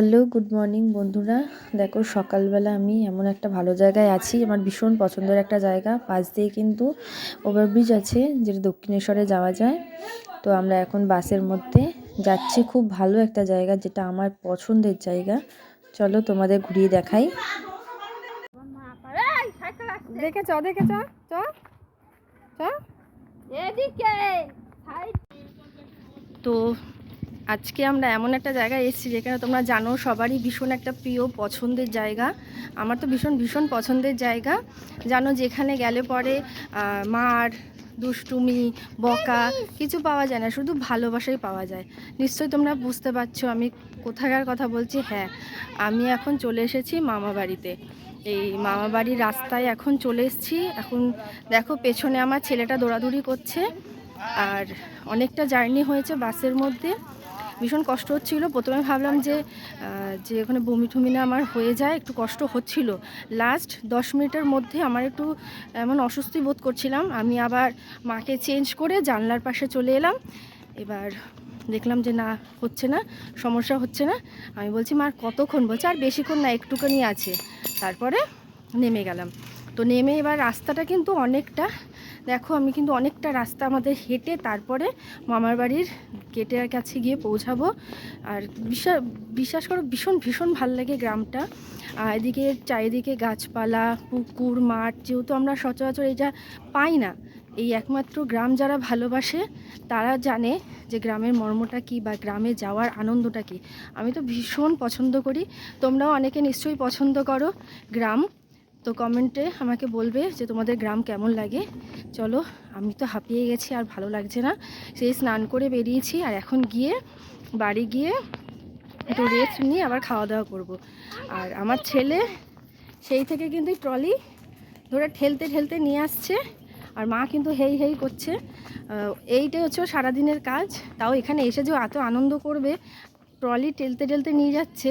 Hello good morning বন্ধুরা। দেখো সকালবেলা আমি এমন একটা ভালো জায়গায় আছি আমার ভীষণ পছন্দের একটা জায়গা। পাশ দিয়ে কিন্তু ওভারব্রিজ আছে যেটা দক্ষিণেশ্বরে যাওয়া যায়। তো আমরা এখন বাসের মধ্যে যাচ্ছি। খুব ভালো একটা জায়গা যেটা আমার পছন্দের জায়গা। চলো তোমাদের ঘুরিয়ে দেখাই। দেখে চ দেখে চ চ। চ তো আজকে আমরা এমন একটা জায়গায় এসেছি যেখানে তোমরা জানো সবারই ভীষণ একটা প্রিয় পছন্দের জায়গা। আমার তো ভীষণ ভীষণ পছন্দের জায়গা। জানো যেখানে গেলে পরে মার, দুষ্টুমি, বকা কিছু পাওয়া যায় না, শুধু ভালোবাসাই পাওয়া যায়। নিশ্চয়ই তোমরা বুঝতে পারছ, আমি কোথাকার কথা বলছি? হ্যাঁ আমি এখন চলে এসেছি মামা বাড়িতে। এই মামা বাড়ির রাস্তায় এখন চলে এসেছি। এখন দেখো পেছনে আমার ছেলেটা দৌড়াদৌড়ি করছে। আর অনেকটা জার্নি হয়েছে বাসের মধ্যে। ভীষণ কষ্ট হচ্ছিল। প্রথমে ভাবলাম যে যে ওখানে বমি টমি না আমার হয়ে যায়, একটু কষ্ট হচ্ছিল। লাস্ট দশ মিনিটের মধ্যে আমার একটু এমন অস্বস্তি বোধ করছিলাম। আমি আবার মাকে চেঞ্জ করে জানলার পাশে চলে এলাম। এবার দেখলাম যে না, হচ্ছে না, সমস্যা হচ্ছে না। আমি বলছি মার কতক্ষণ? বলছে, আর বেশিক্ষণ না, একটুখানি আছে। তারপরে নেমে গেলাম। তো নেমে এবার রাস্তাটা কিন্তু অনেকটা, দেখো আমি কিন্তু অনেকটা রাস্তা আমাদের হেঁটে তারপরে মামার বাড়ির গেটের কাছে গিয়ে পৌঁছাবো। আর বিশ্বাস বিশ্বাস করো, ভীষণ ভীষণ ভালো লাগে গ্রামটা। আর এদিকে চারিদিকে গাছপালা, পুকুর, মাঠ, যেহেতু আমরা সচরাচর এটা পাই না, এই একমাত্র গ্রাম যারা ভালোবাসে, তারা জানে যে গ্রামের মর্মটা কী বা গ্রামে যাওয়ার আনন্দটা কী। আমি তো ভীষণ পছন্দ করি। তোমরাও অনেকে নিশ্চয়ই পছন্দ করো গ্রাম। তো কমেন্টে আমাকে বলবে যে তোমাদের গ্রাম কেমন লাগে। চলো আমি তো হাঁপিয়ে গেছি আর ভালো লাগছে না। সেই স্নান করে বেরিয়েছি আর এখন গিয়ে বাড়ি গিয়ে একটু রেস্ট নিয়ে আবার খাওয়া দাওয়া করব। আর আমার ছেলে সেই থেকে কিন্তু ট্রলি ধরে ঠেলতে ঠেলতে নিয়ে আসছে আর মা কিন্তু হেই হেই করছে। এইটাই হচ্ছে সারাদিনের কাজ। তাও এখানে এসে যে এত আনন্দ করবে ট্রলি ঠেলতে ঠেলতে নিয়ে যাচ্ছে।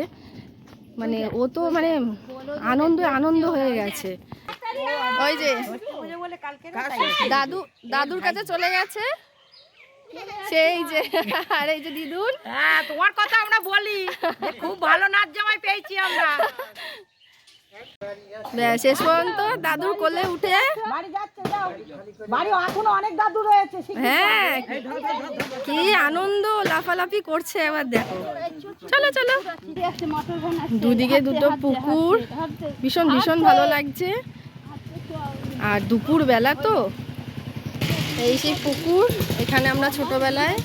মানে ও তো মানে আনন্দ আনন্দ হয়ে। গেছে। ওই যে দাদু দাদুর কাছে চলে গেছে। সেই যে আর এই যে দিদুন হ্যাঁ তোমার কথা আমরা বলি। খুব ভালো নাচ জামাই পেয়েছি আমরা। শেষ পর্যন্ত দাদুর কোলে উঠে বাড়ি যাচ্ছে যাও। বাড়ি এখনও অনেক দাদু রয়েছে হ্যাঁ কি আনন্দ লাফালাফি করছে এবার দেখো। চলো চলো। দুদিকে দুটো পুকুর। ভীষণ ভীষণ ভালো লাগছে। আর দুপুর বেলা তো, এই সেই পুকুর, এখানে আমরা ছোটবেলায়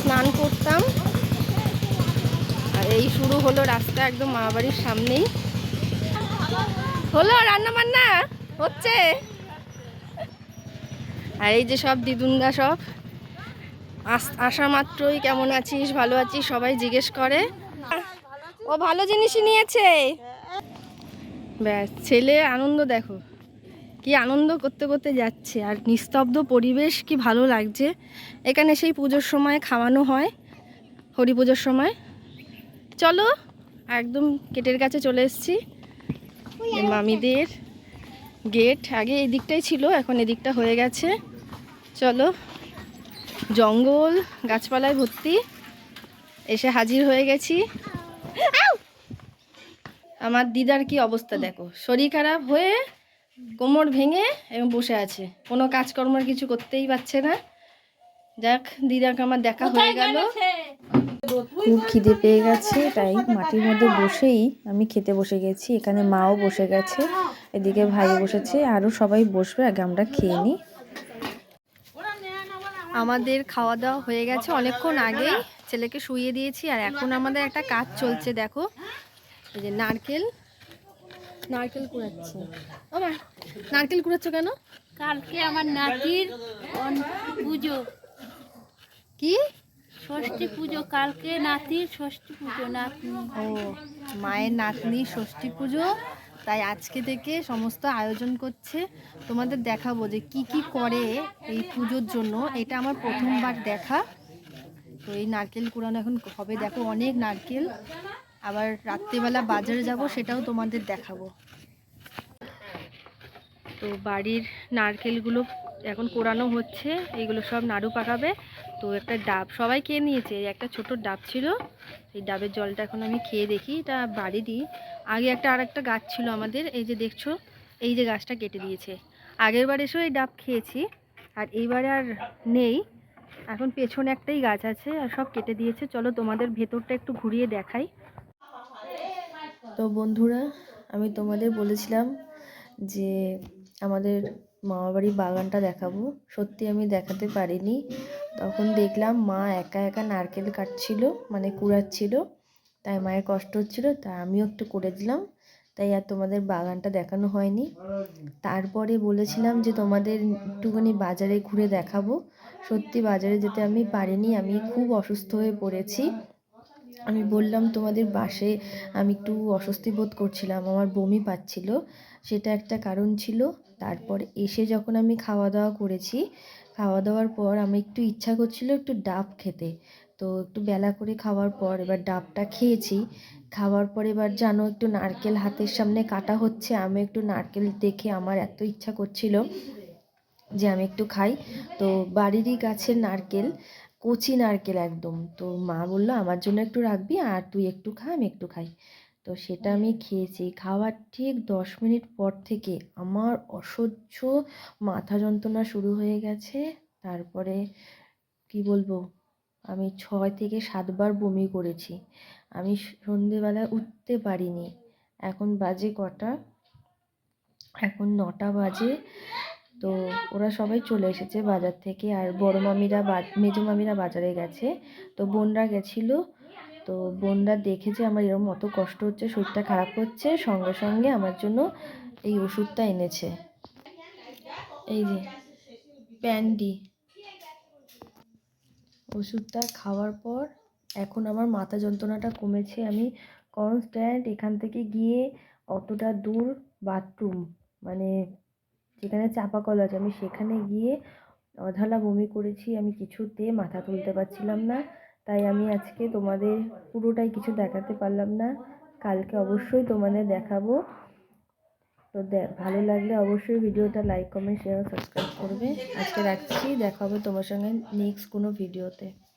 স্নান করতাম। আর এই শুরু হলো রাস্তা একদম মা বাড়ির সামনেই। হলো রান্না বান্না হচ্ছে। আর এই যে সব দিদুনদা সব আস- মাত্রই কেমন আছিস, ভালো আছিস, সবাই জিজ্ঞেস করে। ও ভালো জিনিসই নিয়েছে। ব্যাস, ছেলে আনন্দ দেখো। কি আনন্দ করতে করতে যাচ্ছে। আর নিস্তব্ধ পরিবেশ কি ভালো লাগছে? এখানে সেই পুজোর সময় খাওয়ানো হয় হরি পুজোর সময়। চলো একদম গেটের কাছে চলে এসেছি। মামিদের গেট আগে এই দিকটাই ছিল এখন এদিকটা হয়ে গেছে। চলো জঙ্গল গাছপালায় ভর্তি। এসে হাজির হয়ে গেছি। আমার দিদার কি অবস্থা দেখো? শরীর খারাপ হয়ে কোমর ভেঙে এবং বসে আছে। কোনো কাজকর্মের কিছু করতেই পারছে না। যাক দিদাকে আমার দেখা হয়ে গেল খুব খিদে পেয়ে গেছে তাই মাটির মধ্যে বসেই আমি খেতে বসে গেছি। এখানে মাও বসে গেছে এদিকে ভাই বসেছে আরও সবাই বসবে আগে আমরা খেয়ে নিই। আমাদের খাওয়া দাওয়া হয়ে গেছে অনেকক্ষণ আগেই। ছেলেকে শুইয়ে দিয়েছি আর এখন আমাদের একটা কাজ চলছে দেখো। এই যে নারকেল নারকেল কুড়াচ্ছে। নারকেল কুড়াচ্ছ কেন? কালকে আমার নাতির পুজো। কি? ষষ্ঠী পুজো কালকে নাতির ষষ্ঠী পুজো নাতনি। ও মায়ের নাতনি ষষ্ঠী পুজো। তাই আজকে থেকে সমস্ত আয়োজন করছে। তোমাদের দেখাবো যে কি কি করে এই পুজোর জন্য। এটা আমার প্রথমবার দেখা। তো এই নারকেল কুড়ানো এখন হবে। দেখো অনেক নারকেল। আবার রাত্রিবেলা বাজারে যাব, সেটাও তোমাদের দেখাবো। তো বাড়ির নারকেলগুলো এখন কোরানো হচ্ছে এইগুলো সব নাড়ু পাকাবে। তো একটা ডাব সবাই খেয়ে নিয়েছে একটা ছোট ডাব ছিল, এই ডাবের জলটা এখন আমি খেয়ে দেখি, এটা বাড়ি দিই। আগে একটা আর একটা গাছ ছিল আমাদের, এই যে দেখছ, এই যে গাছটা কেটে দিয়েছে। আগের বার এসেও এই ডাব খেয়েছি, আর এইবারে আর নেই। এখন পেছনে একটাই গাছ আছে, আর সব কেটে দিয়েছে। চলো তোমাদের ভেতরটা একটু ঘুরিয়ে দেখাই। তো বন্ধুরা, আমি তোমাদের বলেছিলাম যে আমাদের মামাবাড়ির বাগানটা দেখাবো। সত্যি আমি দেখাতে পারিনি। তখন দেখলাম মা একা একা নারকেল কাটছিল মানে কুড়াচ্ছিল। তাই মায়ের কষ্ট হচ্ছিল তাই আমিও একটু করে দিলাম। তাই আর তোমাদের বাগানটা দেখানো হয়নি। তারপরে বলেছিলাম যে তোমাদের একটুখানি বাজারে ঘুরে দেখাবো। সত্যি বাজারে যেতে আমি পারিনি, আমি খুব অসুস্থ হয়ে পড়েছি। আমি বললাম, তোমাদের বাসে আমি একটু অস্বস্তি বোধ করছিলাম, আমার বমি পাচ্ছিল। সেটা একটা কারণ ছিল। তারপর এসে যখন আমি খাওয়া দাওয়া করেছি খাওয়া দাওয়ার পর আমি একটু ইচ্ছা করছিল একটু ডাব খেতে। তো একটু বেলা করে খাওয়ার পর এবার ডাবটা খেয়েছি। খাওয়ার পর এবার জানো, একটু নারকেল হাতের সামনে কাটা হচ্ছে। আমি একটু নারকেল দেখে আমার এত ইচ্ছা করছিল যে আমি একটু খাই। তো বাড়িরই গাছের নারকেল কচি নারকেল একদম। তো মা বলল আমার জন্য একটু রাখবি আর তুই একটু খা আমি একটু খাই। তো সেটা আমি খেয়েছি। খাওয়ার ঠিক দশ মিনিট পর থেকে আমার অসহ্য মাথা যন্ত্রণা শুরু হয়ে গেছে। তারপরে কি বলব আমি ছয় থেকে সাতবার বমি করেছি। আমি সন্ধেবেলায় উঠতে পারিনি। এখন বাজে কটা? এখন নটা বাজে। তো ওরা সবাই চলে এসেছে বাজার থেকে আর বড় মামিরা মেজো মামিরা বাজারে গেছে। তো বোনরা গেছিল। তো বোনরা দেখে যে আমার এরকম অত কষ্ট হচ্ছে, শরীরটা খারাপ হচ্ছে, সঙ্গে সঙ্গে আমার জন্য এই ওষুধটা এনেছে। এই যে, প্যান্ডি। ওষুধটা খাওয়ার পর এখন আমার মাথা যন্ত্রণাটা কমেছে। আমি কনস্ট্যান্ট এখান থেকে গিয়ে অতটা দূর বাথরুম মানে যেখানে চাপা কল আছে আমি সেখানে গিয়ে অঝালা বমি করেছি, আমি কিছুতে মাথা তুলতে পারছিলাম না। তাই আমি আজকে তোমাদের পুরোটাই কিছু দেখাতে পারলাম না। কালকে অবশ্যই তোমাদের দেখাবো। তো দে- ভালো লাগলে অবশ্যই ভিডিওটা লাইক কমেন্ট শেয়ার সাবস্ক্রাইব করবে। আজকে রাখছি দেখা হবে তোমার সঙ্গে নেক্সট কোনো ভিডিওতে